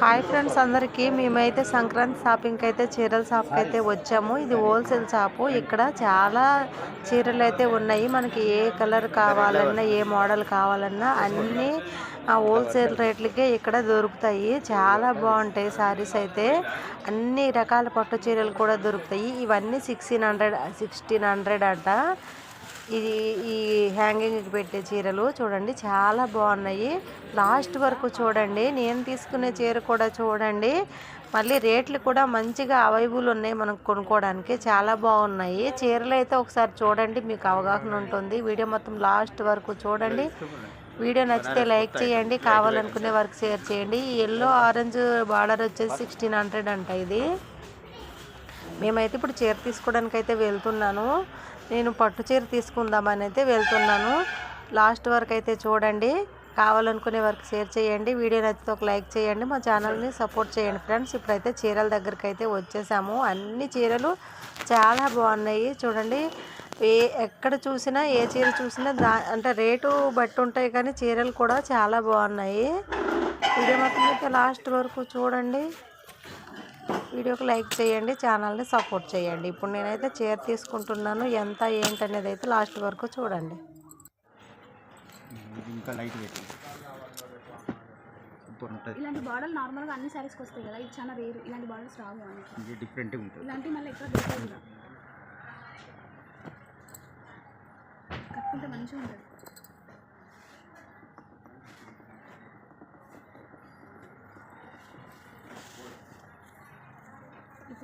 Hi friends అందరికీ. మేమైతే సంక్రాంతి షాపింగ్కి అయితే చీరల షాప్కి అయితే వచ్చాము. ఇది హోల్సేల్ షాపు. ఇక్కడ చాలా చీరలు అయితే ఉన్నాయి. మనకి ఏ కలర్ కావాలన్నా ఏ మోడల్ కావాలన్నా అన్నీ హోల్సేల్ రేట్లకే ఇక్కడ దొరుకుతాయి. చాలా బాగుంటాయి సారీస్ అయితే. అన్ని రకాల పట్టు చీరలు కూడా దొరుకుతాయి. ఇవన్నీ సిక్స్టీన్ హండ్రెడ్ సిక్స్టీన్ హండ్రెడ్ అట. ఇది ఈ హ్యాంగింగ్కి పెట్టే చీరలు చూడండి చాలా బాగున్నాయి. లాస్ట్ వరకు చూడండి నేను తీసుకునే చీర కూడా చూడండి. మళ్ళీ రేట్లు కూడా మంచిగా అవైలబుల్ ఉన్నాయి మనం కొనుక్కోవడానికి చాలా బాగున్నాయి. చీరలు అయితే ఒకసారి చూడండి మీకు అవగాహన ఉంటుంది. వీడియో మొత్తం లాస్ట్ వరకు చూడండి. వీడియో నచ్చితే లైక్ చేయండి కావాలనుకునే వరకు షేర్ చేయండి. ఎల్లో ఆరెంజ్ బార్డర్ వచ్చేసి సిక్స్టీన్ హండ్రెడ్ అంట ఇది. మేమైతే ఇప్పుడు చీర తీసుకోవడానికి అయితే వెళ్తున్నాను. నేను పట్టు చీర తీసుకుందామని అయితే వెళ్తున్నాను. లాస్ట్ వరకు అయితే చూడండి. కావాలనుకునే వరకు షేర్ చేయండి. వీడియో నచ్చితే ఒక లైక్ చేయండి. మా ఛానల్ని సపోర్ట్ చేయండి ఫ్రెండ్స్. ఇప్పుడైతే చీరల దగ్గరికి అయితే వచ్చేసాము. అన్ని చీరలు చాలా బాగున్నాయి. చూడండి. ఏ ఎక్కడ చూసినా ఏ చీర చూసినా దా అంటే రేటు బట్టి ఉంటాయి కానీ చీరలు కూడా చాలా బాగున్నాయి. వీడియో మొత్తం అయితే లాస్ట్ వరకు చూడండి. వీడియోకి లైక్ చేయండి ఛానల్ని సపోర్ట్ చేయండి. ఇప్పుడు నేనైతే చీర తీసుకుంటున్నాను. ఎంత ఏంటనేది అయితే లాస్ట్ వరకు చూడండి. ఇంకా లైట్ ఇలాంటి బార్డర్ నార్మల్గా అన్ని సారీస్కి వస్తాయి కదా ఇది చాలా రేరు ఇలాంటి బార్డర్స్ రావు ఇది ఉంటుంది ఇలాంటివి మళ్ళీ ఎక్కడ దొరకవు కూడా. కట్టుకుంటే మంచిగా ఉంటుంది.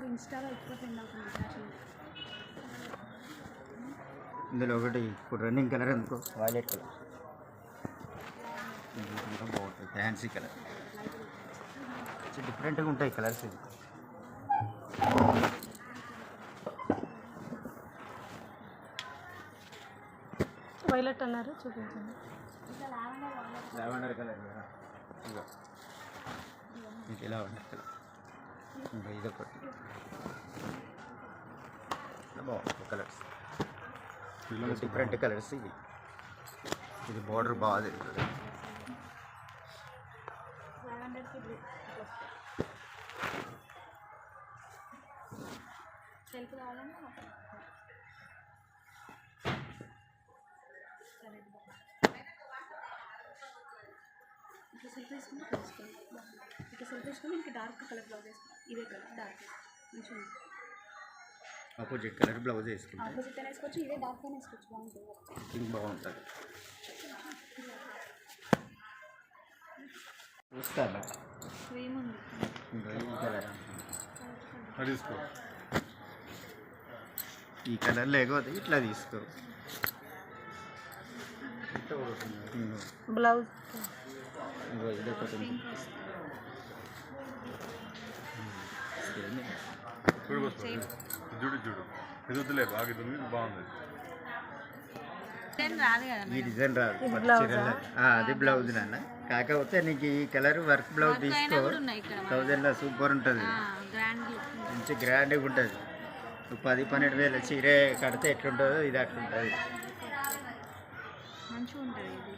ఇప్పుడు ఇన్స్టాలో ఎక్కువ ట్రెండ్ అవుతుంది ఫ్యాషన్ ఇందులో ఒకటి ఇప్పుడు రన్నింగ్ కలర్ ఎందుకో? వైలెట్ కలర్ బాగుంటుంది ఫ్యాన్సీ కలర్ డిఫరెంట్గా ఉంటాయి కలర్స్ ఇది వైలెట్ అన్నారు చూపించండి. Lavender colour. ఇది లావెండర్ కలర్ ఇదొకటి ఇలా బాగుంటుంది కలర్స్ డిఫరెంట్ కలర్స్ ఇవి ఇది బార్డర్ బాగా తిరుగుతుంది సెల్ఫ్ కావాలంటే వేసుకొని ఇంకా డార్క్ కలర్ బ్లౌజ్ వేసుకోండి ఇదే కలర్ డార్క్ మంచిగా ఆపోజిట్ కలర్ బ్లౌజ్ వేసుకుంటాం. ఆపోజిట్ అయినా వేసుకోవచ్చు ఇదే డార్క్ అయినా వేసుకోవచ్చు బాగుంటుంది. ఇది బాగుంటుంది. చూస్తాను. తీసుకో. ఈ కలర్ లేకపోతే ఇట్లా తీసుకో. బ్లౌజ్ ఇంగో ఇదొకటి చూడు చూడు చూడు. ఇది వద్దులే బాగా ఇది ఉంది, ఇది బాగుంది ఈ డిజైన్ రాదు. అది బ్లౌజ్ నాన్న. కాకపోతే నీకు ఈ కలర్ వర్క్ బ్లౌజ్ తీసుకో. థౌజండ్లో సూపర్ ఉంటుంది. గ్రాండ్ మంచి గ్రాండ్గా ఉంటుంది. నువ్వు పది పన్నెండు వేల చీరే కడితే ఎట్లుంటుందో ఇది అట్లుంటుంది మంచిగా ఉంటుంది ఇది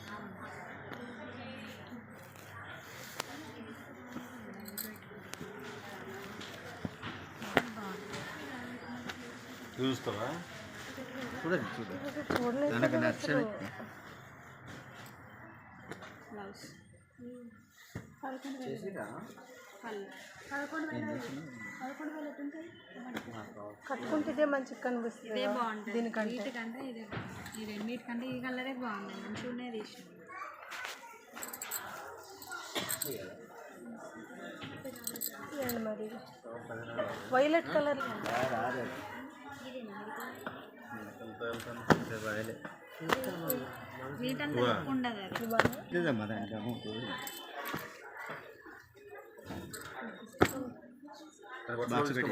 చూస్తావా? చూడండి చూడండి. తనకు కట్టుకుంటే ఇదే మంచిగా కనిపిస్తుంది ఇదే బాగుంటుంది. వీటికంటే ఇదే బాగుంది. ఈ రెండింటికంటే ఈ కలరే బాగుంది మంచిగా ఉన్నాయి తీసి మరి. వైలెట్ కలర్ వీటంతా ఉండదు అది ఇదమ్మా దాంట్లో అమౌంట్ బాక్స్ పెట్టి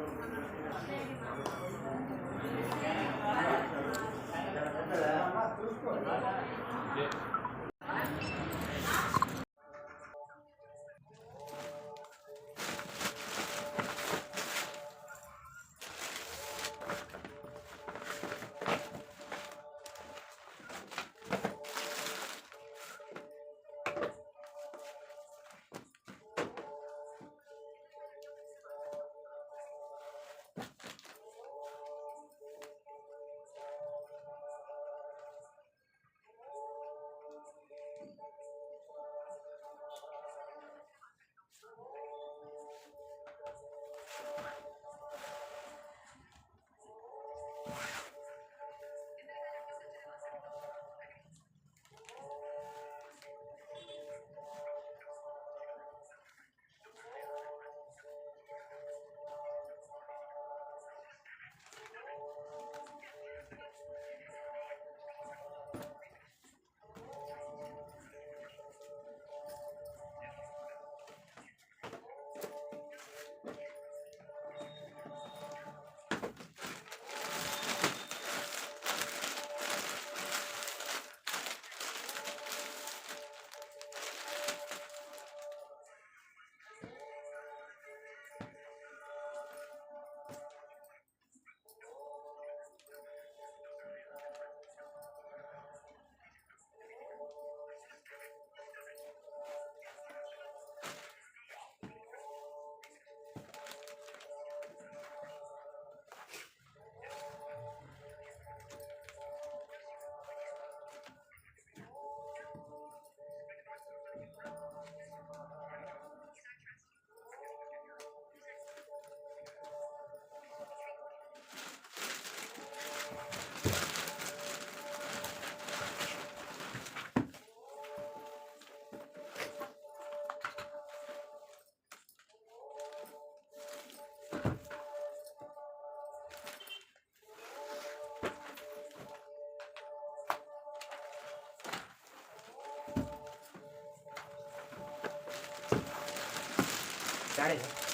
Oh, అవుతుంది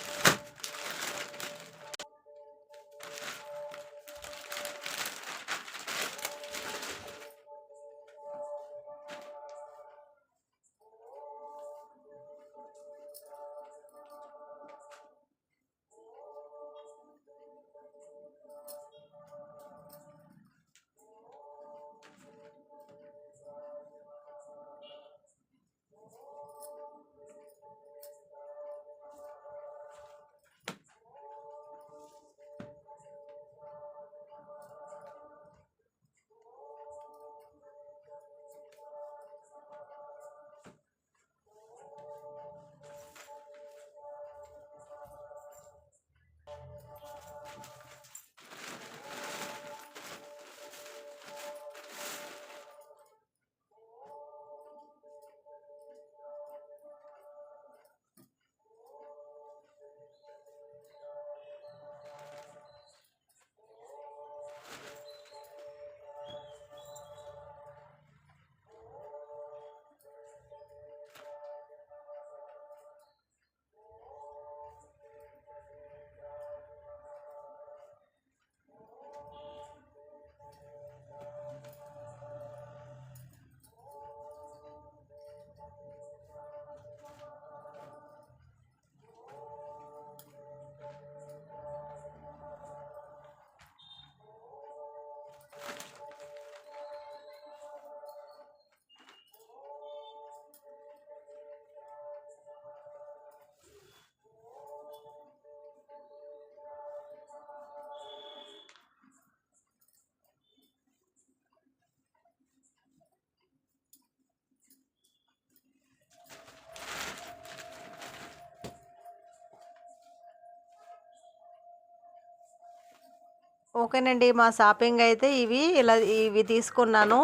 ఓకేనండి మా షాపింగ్ అయితే ఇవి ఇలా ఇవి తీసుకున్నాను.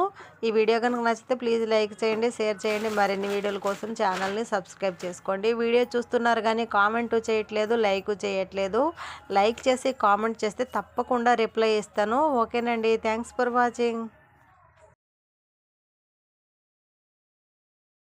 ఈ వీడియో కనుక నచ్చితే ప్లీజ్ లైక్ చేయండి షేర్ చేయండి మరిన్ని వీడియోల కోసం ఛానల్ని సబ్స్క్రైబ్ చేసుకోండి. వీడియో చూస్తున్నారు కానీ కామెంట్ చేయట్లేదు లైక్ చేయట్లేదు. లైక్ చేసి కామెంట్ చేస్తే తప్పకుండా రిప్లై ఇస్తాను. ఓకేనండి థ్యాంక్స్ ఫర్ వాచింగ్.